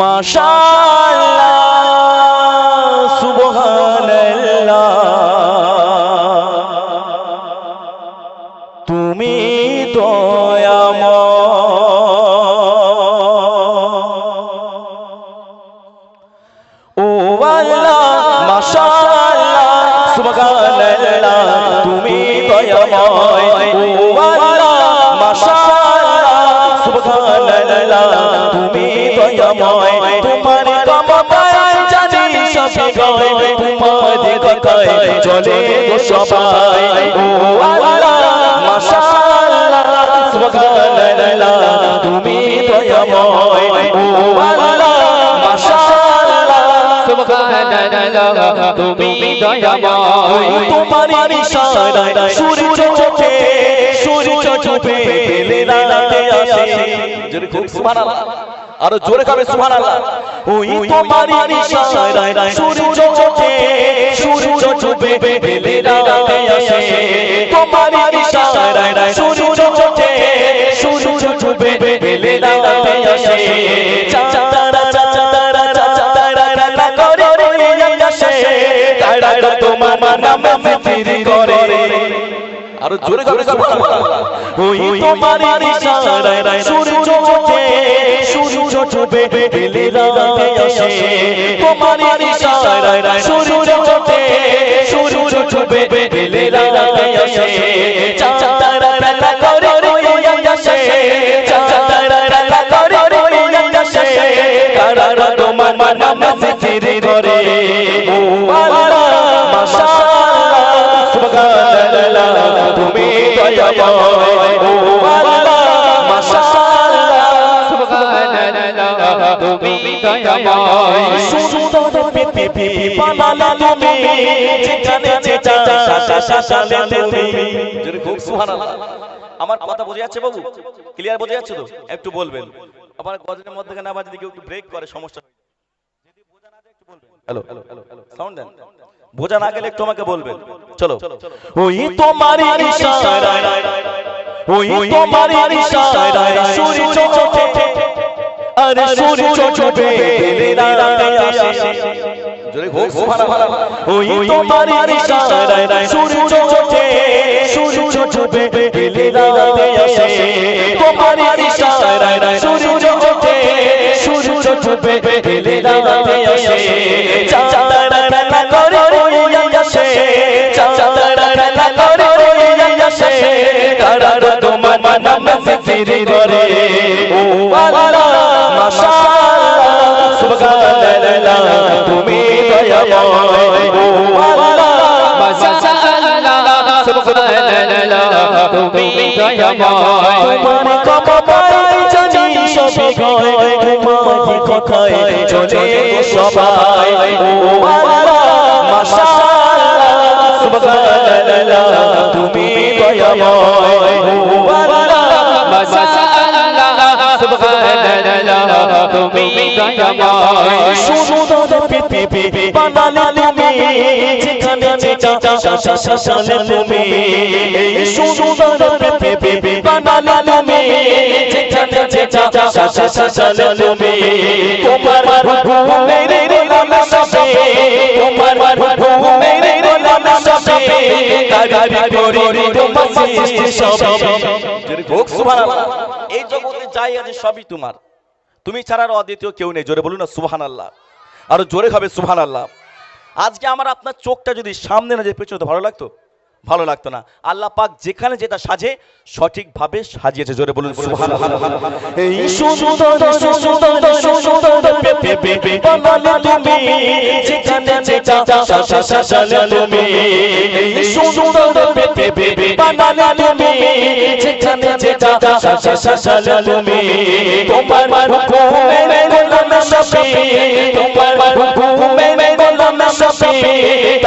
মাশাআল্লাহ সুবহানাল্লাহ। তুমি দয়াময়। ও আল্লাহ মাশাআল্লাহ সুবহানাল্লাহ তুমি দয়াময়। গয় তোমার কথায় চলে সবাই। ও আল্লাহ, মাশাআল্লাহ সুবহানাল্লাহ তুমি দয়াময়। ও আল্লাহ মাশাআল্লাহ সুবহানাল্লাহ তুমি দয়াময়। তোমার ইশারায় সূর্য ওঠে সূর্য ডুবে বেলে রাতে আসে। জোরে খুব সুবহানাল্লাহ। আরও জোরে খাবে সুবহানাল্লাহ ওই তোমার ইশারায় সূর্য ওঠে সূর্য ডুবে বেলে রাতে আসে তোমার ইশারায় সূর্য ওঠে সূর্য ডুবে বেলে রাতে আসে চাঁদারা চাঁদারা চাঁদারা করে আকাশে তারা তোমার নামে ফিরি করে আরও জোরে গাবে ওই তোমার ইশারায় সূর্য ওঠে সূর্য ডুবে বেলে রাতে আসে তোমার ইশারায় সূর্য ওঠে সূর্য ডুবে বেলে রাতে আসে চাঁদারা রাতা করে রে আকাশে চাঁদারা রাতা করে রে আকাশে তারা তোমার নামে ফিরি করে আমার কথা বোঝা যাচ্ছে বাবু ক্লিয়ার বোঝা যাচ্ছে তো একটু বলবেন আমার গজলের মধ্যে না বাজে কেউ একটু ব্রেক করে সমস্যা হ্যালো সাউন্ড দেন বোঝা না গেলে একটু আমাকে বলবেন চলো। ওই তোমার ইশারায়। ওই তোমার ইশারায়। সূর্য ওঠে আরে সূর্য ডুবে রাতে আসে। জোরে খুব সুবহানাল্লাহ ওই তোমার ইশারায় সূর্য ওঠে সূর্য ডুবে রাতে আসে। তোমার ইশারায় সূর্য ওঠে সূর্য ডুবে রাতে আসে। করে ও আল্লাহ মাশাআল্লাহ, সুবহানাল্লাহ, তুমি দয়াময়, ও আল্লাহ মাশাআল্লাহ, সুবহানাল্লাহ, তুমি দয়াময়। তোমার ক্ষমতায় জানি সবে গয় তোমার কথায় চলে সবাই, ও আল্লাহ মাশাআল্লাহ, সুবহানাল্লাহ, তুমি দয়াময়। পৃথিবী বানালে তুমি যেখানে তুমি সুন্দর পৃথিবী বানালে তুমি যেখানে তুমি তোমার সবে তোমার সবে করি এই জগতে যাই আছে সবই তোমার তুমি ছাড়া আর অদ্বিতীয় কেউ নেই জোরে বলুন না সুবহান আরও জোরে হবে সুবহান আল্লাহ আজকে আমার আপনার চোখটা যদি সামনে না যে পেছনে তো ভালো লাগতো ভালো লাগতো না আল্লাহ পাক যেখানে যেটা সাজে সঠিকভাবে সাজিয়েছে জোরে বলুন সুবহান